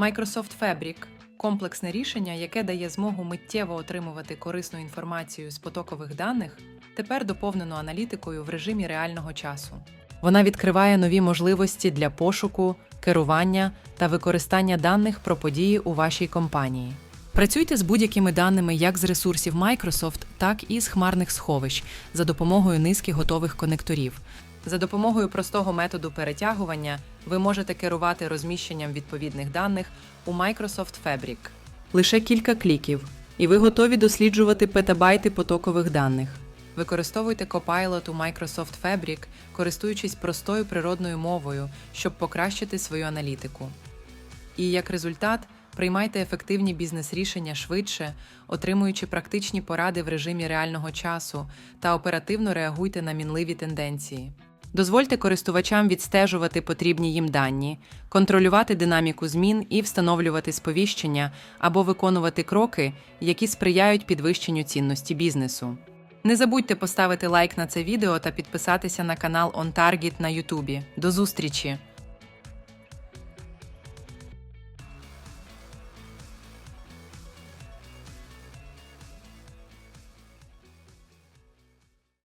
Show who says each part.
Speaker 1: Microsoft Fabric комплексне рішення, яке дає змогу миттєво отримувати корисну інформацію з потокових даних, тепер доповнено аналітикою в режимі реального часу. Вона відкриває нові можливості для пошуку, керування та використання даних про події у вашій компанії. Працюйте з будь-якими даними як з ресурсів Microsoft, так і з хмарних сховищ за допомогою низки готових конекторів. За допомогою простого методу перетягування ви можете керувати розміщенням відповідних даних у Microsoft Fabric. Лише кілька кліків, і ви готові досліджувати петабайти потокових даних. Використовуйте Copilot у Microsoft Fabric, користуючись простою природною мовою, щоб покращити свою аналітику. І як результат, приймайте ефективні бізнес-рішення швидше, отримуючи практичні поради в режимі реального часу та оперативно реагуйте на мінливі тенденції. Дозвольте користувачам відстежувати потрібні їм дані, контролювати динаміку змін і встановлювати сповіщення або виконувати кроки, які сприяють підвищенню цінності бізнесу. Не забудьте поставити лайк на це відео та підписатися на канал OnTarget на Ютубі. До зустрічі!